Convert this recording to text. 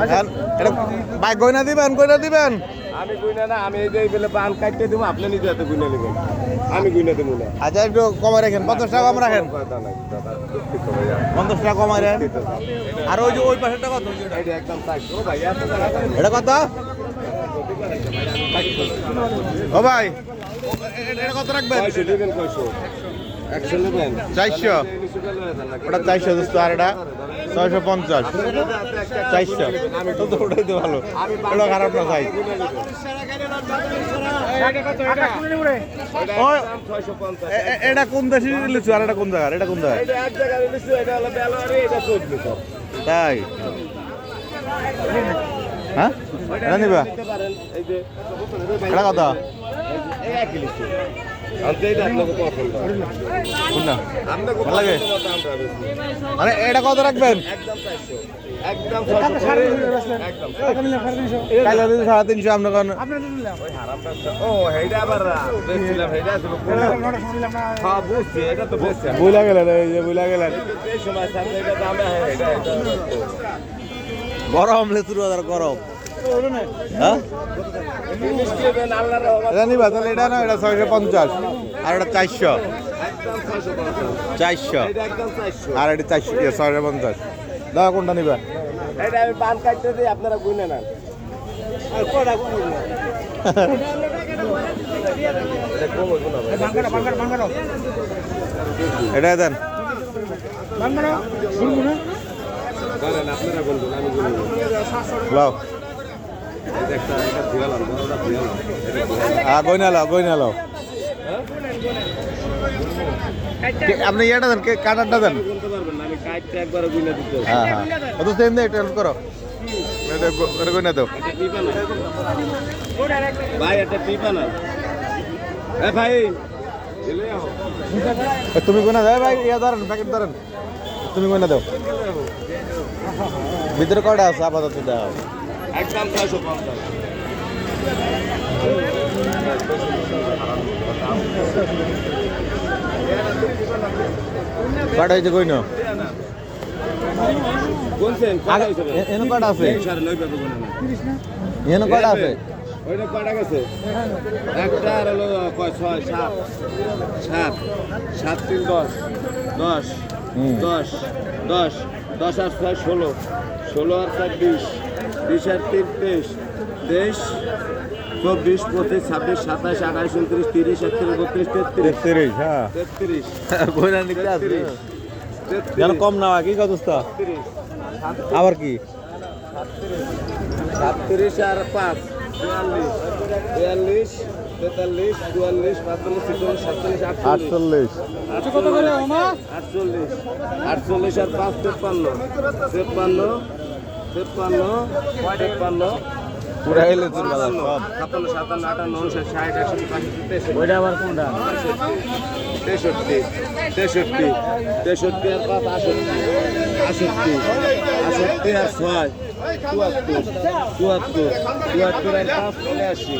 আর ভাই গয়না দিবেন গয়না দিবেন? আমি গুইনা না আমি এই যে বলে বান কাটতে দেবো আপনি নিজে হাতে গুইনা নেবেন। আমি গুইনা দেবো না। আচ্ছা একটু কমে রাখেন পঞ্চাশ টাকা কম রাখেন। পঞ্চাশ টাকা কমাই রাখেন আর ওই যে ওই পাশেরটা কত? এটা একদম? এটা কত? ও ভাই এটা কত রাখবেন? কয়শো নেবেন কয়শো একশো নেবেন। চারশো। ওটা চারশো দোস্ত আর এটা? ছয়শো পঞ্চাশ চারশো তো ওটাই তো ভালো ওটা খারাপ না এ- এটা কোন দেশে লিচু আর এটা কোন জায়গার এটা কোন জায়গায় তাই হ্যাঁ এটা নিবা এটা কত মানে এটা কত রাখবেন? সাড়ে তিনশো আপনার। বুঝলা গেলেন বুঝলা গেলেন। গরম লেচুর গরম। হ্যাঁ? এটা নিবা তাহলে এটা না এটা ছয়শো পঞ্চাশ। আর এটা চারশো। চারশো। এটা একদম চারশো আর এটা চারশো ছয়শো পঞ্চাশ। দাও কোনটা নিবা? এটা আমি পান কাটতে দিই আপনারা গুনে নেন। এটা দেন। আপনারা বলবেন আমি গুনে নেব লাও কে- আপনি ইয়েটা দেন কাটারটা দেন। গুনতে পারবেন না আমি কাটতে একবার গুনে দিতে হ্যাঁ হ্যাঁ। অত সেম দে একটু করো। এটা গ- এটা দাও। না। ভাই এ ভাই তুমি গয়না দাও ভাই ইয়া ধরেন প্যাকেট ধরেন। তুমি গয়না দাও। ভিতরে কটা আছে? আপাতত দাও। একদম ছয়শো পঞ্চাশ কটা হয়েছে এনে আছে? এনে কটা আছে? ওইটা কটা গেছে। একটা আর হলো কয় ছয় সাত। সাত। সাত তিন দশ। দশ। দশ। দশ। দশ আর ছয় ষোলো। ষোলো আর চার বিশ। বিশ আর তিন তেইশ তেইশ চব্বিশ পঁচিশ ছাব্বিশ সাতাশ আঠাশ উনত্রিশ তিরিশ একত্রিশ বত্রিশ তেত্রিশ। তেত্রিশ হ্যাঁ। তেত্রিশ। যেন কম না কি কত আবার কি? সাতত্রিশ আর পাঁচ বিয়াল্লিশ। বিয়াল্লিশ তেতাল্লিশ চুয়াল্লিশ পাঁচচল্লিশ ছেচল্লিশ সাতচল্লিশ আটচল্লিশ। আটচল্লিশ। আটচল্লিশ। আটচল্লিশ আর পাঁচ তেপ্পান্ন। তেপ্পান্ন তেপ্পান্ন তেপ্পান্ন পুরা এলে তোর বাজার সব। সাতান্ন সাতান্ন আটান্ন উনষাট ষাট একষট্টি পাঁচষট্টি তেষট্টি। ওইটা আবার কোনটা? তেষট্টি তেষট্টি তেষট্টি আর পাঁচ আষট্টি আষট্টি আষট্টি আর ছয় চুয়াত্তর চুয়াত্তর চুয়াত্তর আর পাঁচ পঁচাশি